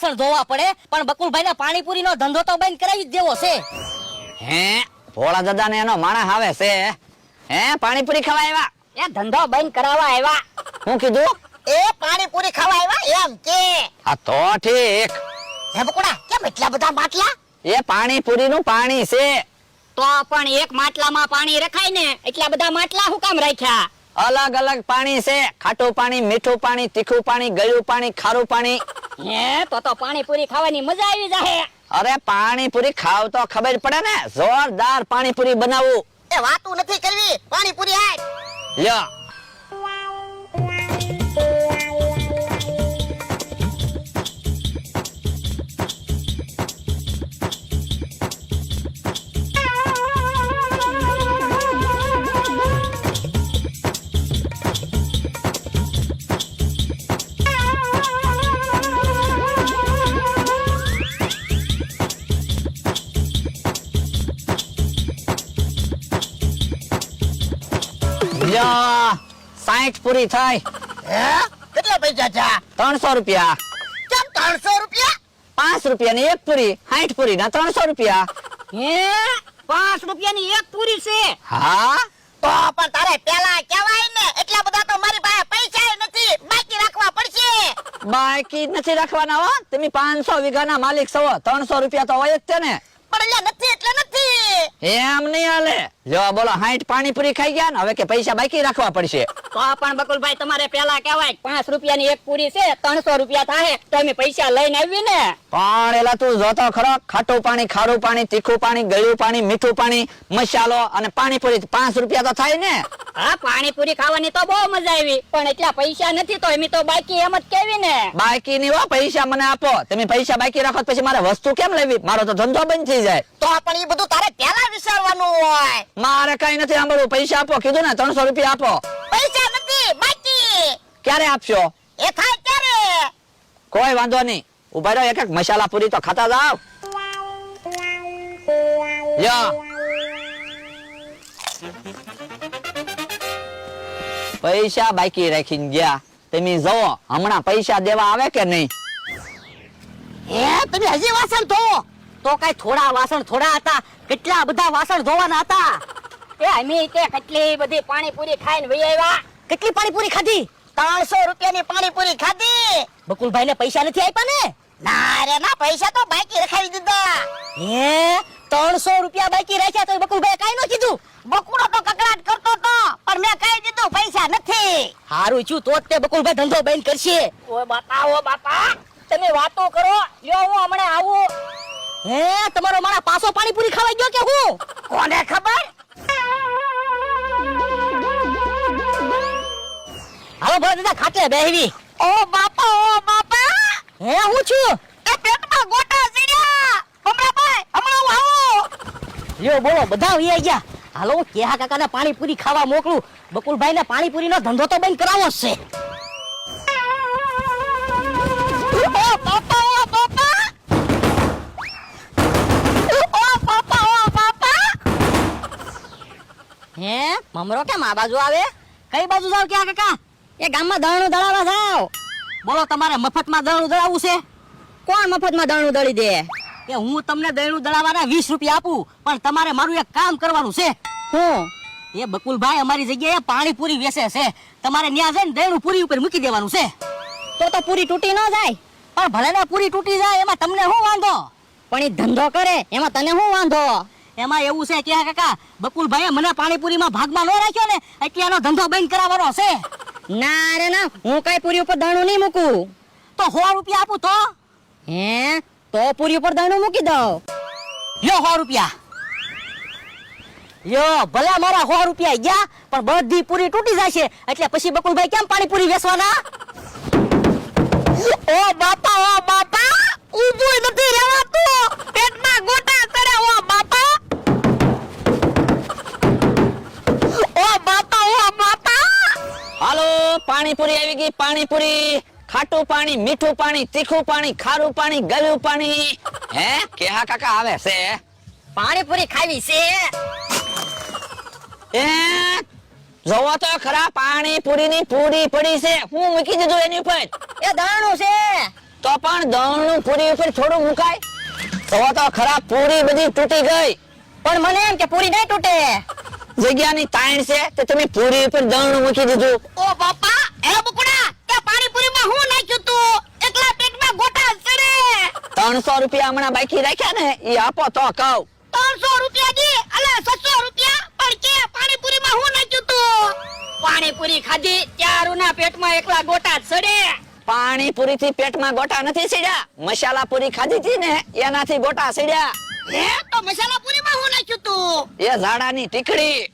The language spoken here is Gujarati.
વાસણ ધોવા પડે પણ બકુલભાઈ ને પાણીપુરી નો ધંધો તો બંધ કરાવી જ દેવો છે. હે ભોળા દાદા ને એનો માણસ આવે છે. હે પાણીપુરી ખાવા આવ્યા? એ ધંધો બંધ કરાવવા આવ્યા. હું કીધું? એ પાણીપુરી ખાવા આવ્યા એમ કે. આ તો ઠીક. હે બકુડા કેમ એટલા બધા માટલા? એ પાણીપુરી નું પાણી છે. તો પણ એક માટલામાં પાણી રખાય ને એટલા બધા માટલા હું કામ રાખ્યા? અલગ અલગ પાણી છે. ખાટું પાણી મીઠું પાણી તીખું પાણી ગળ્યું પાણી ખારું પાણી. હે તો તો પાણીપુરી ખાવાની મજા આવી જાય અરે પાણીપુરી ખાવ તો ખબર પડે ને. જોરદાર પાણીપુરી બનાવું. એ વાતું નથી કરવી. પાણીપુરી આય લ્યો. લ્યો સાઈઠ પૂરી થઈ. હે? કેટલા પૈસા છે? ત્રણસો રૂપિયા. કેમ ત્રણસો રૂપિયા? પાંચ રૂપિયાની એક પૂરી સાઈઠ પૂરી ના ત્રણસો રૂપિયા. હે? પાંચ રૂપિયાની એક પૂરી છે? હા? તો પણ તારે પેલા કહેવાય ને એટલા બધા તો મારી પાસે પૈસા નથી બાકી રાખવા પડશે. બાકી નથી રાખવાના હો. તમે પાંચસો વીઘાના માલિક છો ત્રણસો રૂપિયા તો હોય જ છે ને. પણ એટલે નથી એટલે નથી એમ નહીં હાલે. જો બોલો હાઈટ પાણીપુરી ખાઈ ગયા ને હવે કે પૈસા બાકી રાખવા પડશે. તો પણ બકુલભાઈ તમારે પેલા કહેવાય પાંચ રૂપિયાની એક પૂરી છે ત્રણસો રૂપિયા થાય તો અમે પૈસા લઈને આવી ને. પણ એલા તું જોતો ખરો ખાટું પાણી ખારું પાણી તીખું પાણી ગળ્યું પાણી મીઠું પાણી મસાલો અને પાણીપુરી પાંચ રૂપિયા તો થાય ને. હા પાણીપુરી ખાવાની તો બહુ મજા આવી પણ એટલા પૈસા નથી તો એમ તો બાકી એમ જ કેવી ને. બાકી ની વા પૈસા મને આપો. તમે પૈસા બાકી રાખો પછી મારે વસ્તુ કેમ લેવી? મારો તો ધંધો બંધ થઈ જાય. તો પણ એ બધું તારે પેલા વિચારવાનું હોય. મારે કઈ નથી સાંભળવું. પૈસા આપો કીધું ને ત્રણસો રૂપિયા આપો. પૈસા નથી બાકી. ક્યારે આપશો? એ થાય ત્યારે. કોઈ વાંધો નહીં. ઊભા રહ્યો એક એક મસાલા પૂરી તો ખાતા જાવ લ્યો. પૈસા બાકી રાખીને ગયા. તમે જો હમણાં પૈસા દેવા આવે કે નહીં? હે તમે હજી વાસણ ધોવો. તો કઈ થોડા વાસણ થોડા હતા કેટલા બધા વાસણ ધોવાના હતા? એ અમે તે કેટલી બધી પાણીપુરી ખાઈને વહી આવ્યા? કેટલી પાણીપુરી ખાધી? ત્રણસો રૂપિયાની પાણીપુરી ખાધી. બકુલભાઈ ને પૈસા નથી આપ્યા ને? ના રે ના પૈસા તો બાકી રખાવી દીધા. હે? ત્રણસો રૂપિયા બાકી રાખ્યા તો બકુલભાઈ કઈ ન કીધું? બકુડો તો કકડાટ કરતો તો પણ મેં કહી દીધું પૈસા નથી. હારું છું તો તે બકુલભાઈ ધંધો બંધ કરશે. ઓ બાપા ઓ બાપા તમે વાતો કરો લ્યો હું હમણાં આવું. હે તમારો મારા પાસો પાણીપુરી ખાવા ગયો કે હું? કોને ખબર? હાલો ભલે દાદા ખાટલે બેહવી. ઓ બાપા ઓ બાપા! હે હું છું? એ પેટમાં ગોટા સીડ્યા! હમણાં ભાઈ હમણાં હું આવું! યો બોલો બધા આવી ગયા. હાલો હું કેહા કાકાને પાણીપુરી ખાવા મોકલું. બકુલભાઈ ને પાણીપુરીનો ધંધો તો બંધ કરાવો છે ઓ બાપા ઓ બાપા ઓ બાપા ઓ બાપા હે મમરો કેમ આ બાજુ આવે? કઈ બાજુ જાવ ક્યાં કાકા? એ ગામમાં દળનું દળાવા જાવ બોલો તમારે મફતમાં દળનું દળાવવું છે? કોણ મફતમાં દળનું દળી દે? એ હું તમને દળનું દળાવવાના વીસ રૂપિયા આપું પણ તમારે મારું એક કામ કરવાનું છે. હું? એ બકુલભાઈ અમારી જગ્યાએ પાણીપુરી વેચે છે. તમારે ન્યા જઈને દળનું પૂરી ઉપર મૂકી દેવાનું છે. તો તો પૂરી તૂટી ન જાય. પણ ભલે ને પૂરી તૂટી જાય એમાં તમને શું વાંધો? પણ એ ધંધો કરે એમાં તને શું વાંધો? એમાં એવું છે કે કાકા બકુલભાઈએ મને પાણીપુરીમાં ભાગમાં ન રાખ્યો ને એટલે એનો ધંધો બંધ કરાવવાનો છે. ના રે ના હું કઈ પૂરી ઉપર દાણું નહીં મૂકું. તો સો રૂપિયા આપું તો? હે? તો પૂરી ઉપર દાણું મૂકી દઉં. યો સો રૂપિયા. યો ભલે મારા સો રૂપિયા ગયા પણ બધી પૂરી તૂટી જશે. એટલે પછી બકુલભાઈ કેમ પાણીપુરી વેચવાના? ઓ બાપા ઓ બાપા ઊભું નથી. પાણીપુરી આવી ગઈ. પાણીપુરી ખાટું પાણી મીઠું પાણી તીખું પાણી ખારું પાણી ગળ્યું પાણી. હે? કેહા કાકા આવે છે? પાણીપુરી ખાવી છે? એ જોવો તો ખરા પાણીપુરી ની પૂરી પડી છે. હું મૂકી દીધું એની ઉપર. એ દાણું છે. તો પણ દળનું પૂરી ઉપર થોડું મુકાય. જોવો તો ખરાબ પૂરી બધી તૂટી ગઈ. પણ મને એમ કે પૂરી નહીં તૂટે. જગ્યાની તાણ છે તો તમે પૂરી ઉપર દળનું મૂકી દીધું. ઓ બાપા! એ બકુડા તે પાણીપુરીમાં હું નાખ્યું તું? એકલા પેટમાં ગોટા ચડે. ત્રણસો રૂપિયા હમણાં બાકી રાખ્યા ને ઈ આપો તો કહું. ત્રણસો રૂપિયા દી અલે 700 રૂપિયા પણ કે પાણીપુરીમાં હું નાખ્યું તું? પાણીપુરી ખાધી ત્યારુના પેટમાં એકલા ગોટા સડે પાણીપુરી થી પેટમાં ગોટા નથી સડ્યા મસાલા પૂરી ખાધી હતી ને એનાથી ગોટા સડ્યા હે તો મસાલા પૂરીમાં હું નાખ્યું તું? એ ઝાડાની ટીકડી